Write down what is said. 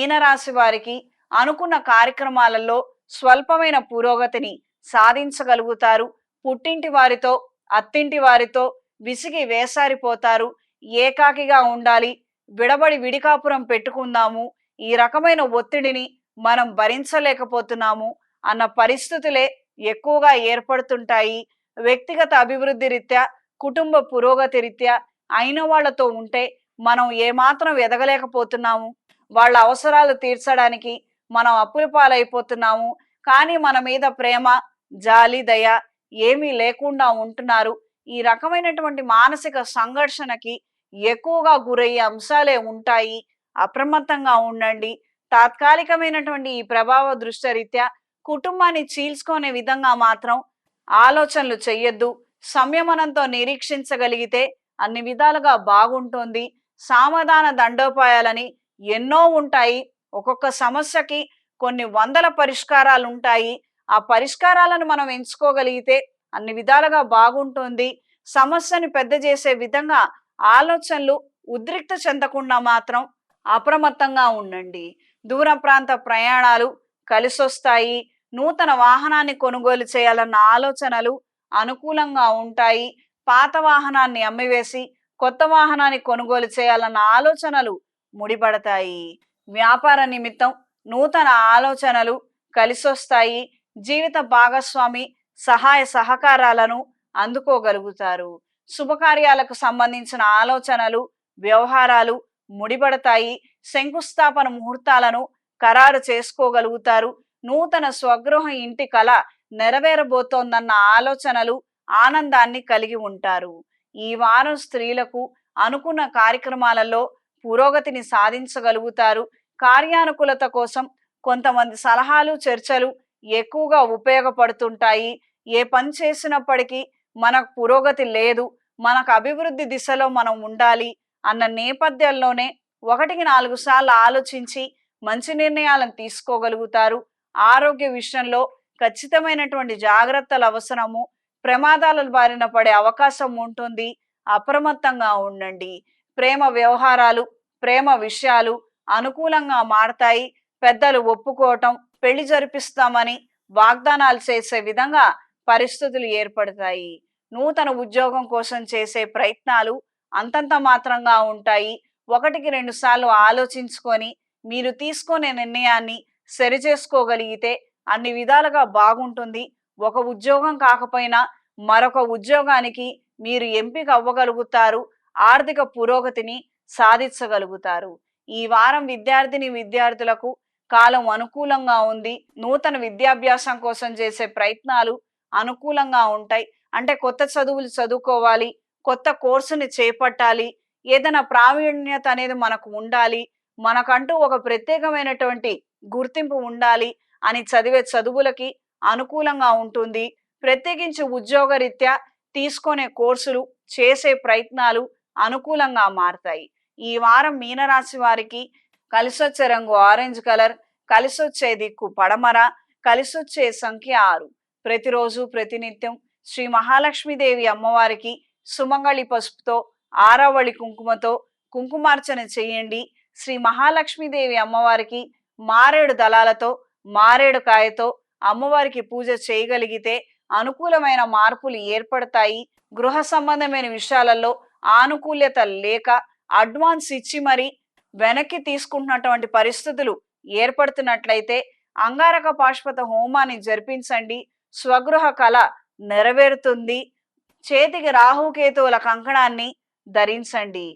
మీనరాశి వారికి అనుకున్న కార్యక్రమాలలో స్వల్పమైన పురోగతిని సాధించగలుగుతారు. పుట్టింటి వారితో అత్తింటి వారితో విసిగి వేసారిపోతారు. ఏకాకిగా ఉండాలి. విడబడి విడికాపురం పెట్టుకుందాము. ఈ రకమైన ఒత్తిడిని మనం భరించలేకపోతున్నాము అన్న పరిస్థితులే ఎక్కువగా ఏర్పడుతుంటాయి. వ్యక్తిగత అభివృద్ధి రీత్యా కుటుంబ పురోగతి రీత్యా అయిన వాళ్ళతో ఉంటే మనం ఏమాత్రం ఎదగలేకపోతున్నాము. వాళ్ళ అవసరాలు తీర్చడానికి మనం అప్పుల పాలైపోతున్నాము. కానీ మన మీద ప్రేమ జాలి దయ ఏమీ లేకుండా ఉంటున్నారు. ఈ రకమైనటువంటి మానసిక సంఘర్షణకి ఎక్కువగా గురయ్యే అంశాలే ఉంటాయి. అప్రమత్తంగా ఉండండి. తాత్కాలికమైనటువంటి ఈ ప్రభావ దృష్టరీత్యా కుటుంబాన్ని చీల్చుకునే విధంగా మాత్రం ఆలోచనలు చెయ్యొద్దు. సంయమనంతో నిరీక్షించగలిగితే అన్ని విధాలుగా బాగుంటుంది. సామధాన దండోపాయాలని ఎన్నో ఉంటాయి. ఒక్కొక్క సమస్యకి కొన్ని వందల పరిష్కారాలు ఉంటాయి ఆ పరిష్కారాలను మనం ఎంచుకోగలిగితే అన్ని విధాలుగా బాగుంటుంది. సమస్యని పెద్ద చేసే విధంగా ఆలోచనలు ఉద్రిక్త చెందకుండా మాత్రం అప్రమత్తంగా ఉండండి. దూర ప్రాంత ప్రయాణాలు కలిసొస్తాయి. నూతన వాహనాన్ని కొనుగోలు చేయాలన్న ఆలోచనలు అనుకూలంగా ఉంటాయి. పాత వాహనాన్ని అమ్మివేసి కొత్త వాహనాన్ని కొనుగోలు చేయాలన్న ఆలోచనలు ముడిపడతాయి. వ్యాపార నిమిత్తం నూతన ఆలోచనలు కలిసొస్తాయి. జీవిత భాగస్వామి సహాయ సహకారాలను అందుకోగలుగుతారు. శుభకార్యాలకు సంబంధించిన ఆలోచనలు వ్యవహారాలు ముడిపడతాయి. శంకుస్థాపన ముహూర్తాలను ఖరారు చేసుకోగలుగుతారు. నూతన స్వగృహ ఇంటి కళ నెరవేరబోతోందన్న ఆలోచనలు ఆనందాన్ని కలిగి ఉంటారు. ఈ వారం స్త్రీలకు అనుకున్న కార్యక్రమాలలో పురోగతిని సాధించగలుగుతారు. కార్యానుకూలత కోసం కొంతమంది సలహాలు చర్చలు ఎక్కువగా ఉపయోగపడుతుంటాయి. ఏ పని చేసినప్పటికీ మనకు పురోగతి లేదు మనకు అభివృద్ధి దిశలో మనం ఉండాలి అన్న నేపథ్యంలోనే ఒకటికి నాలుగు సార్లు ఆలోచించి మంచి నిర్ణయాలను తీసుకోగలుగుతారు. ఆరోగ్య విషయంలో ఖచ్చితమైనటువంటి జాగ్రత్తలు అవసరము. ప్రమాదాల బారిన పడే అవకాశం ఉంటుంది. అప్రమత్తంగా ఉండండి. ప్రేమ వ్యవహారాలు ప్రేమ విషయాలు అనుకూలంగా మారతాయి. పెద్దలు ఒప్పుకోవటం పెళ్ళి జరిపిస్తామని వాగ్దానాలు చేసే విధంగా పరిస్థితులు ఏర్పడతాయి. నూతన ఉద్యోగం కోసం చేసే ప్రయత్నాలు అంతంత మాత్రంగా ఉంటాయి. ఒకటికి రెండు సార్లు ఆలోచించుకొని మీరు తీసుకునే నిర్ణయాన్ని సరిచేసుకోగలిగితే అన్ని విధాలుగా బాగుంటుంది. ఒక ఉద్యోగం కాకపోయినా మరొక ఉద్యోగానికి మీరు ఎంపిక అవ్వగలుగుతారు. ఆర్థిక పురోగతిని సాధించగలుగుతారు. ఈ వారం విద్యార్థిని విద్యార్థులకు కాలం అనుకూలంగా ఉంది. నూతన విద్యాభ్యాసం కోసం చేసే ప్రయత్నాలు అనుకూలంగా ఉంటాయి. అంటే కొత్త చదువులు చదువుకోవాలి కొత్త కోర్సుని చేపట్టాలి ఏదైనా ప్రావీణ్యత అనేది మనకు ఉండాలి మనకంటూ ఒక ప్రత్యేకమైనటువంటి గుర్తింపు ఉండాలి అని చదివే చదువులకి అనుకూలంగా ఉంటుంది. ప్రత్యేకించి ఉద్యోగరీత్యా తీసుకునే కోర్సులు చేసే ప్రయత్నాలు అనుకూలంగా మారతాయి. ఈ వారం మీనరాశి వారికి కలిసొచ్చే రంగు ఆరెంజ్ కలర్ కలిసొచ్చే దిక్కు పడమర కలిసొచ్చే సంఖ్య ఆరు. ప్రతిరోజు ప్రతినిత్యం శ్రీ మహాలక్ష్మీదేవి అమ్మవారికి సుమంగళి పసుపుతో ఆరావళి కుంకుమతో కుంకుమార్చన చేయండి. శ్రీ మహాలక్ష్మీదేవి అమ్మవారికి మారేడు దళాలతో మారేడు కాయతో అమ్మవారికి పూజ చేయగలిగితే అనుకూలమైన మార్పులు ఏర్పడతాయి. గృహ సంబంధమైన విషయాలలో ఆనుకూల్యత లేక అడ్వాన్స్ ఇచ్చి మరి వెనక్కి తీసుకుంటున్నటువంటి పరిస్థితులు ఏర్పడుతున్నట్లయితే అంగారక పాశ్వత హోమాన్ని జరిపించండి స్వగృహ కళ నెరవేరుతుంది చేతికి రాహుకేతువుల కంకణాన్ని ధరించండి.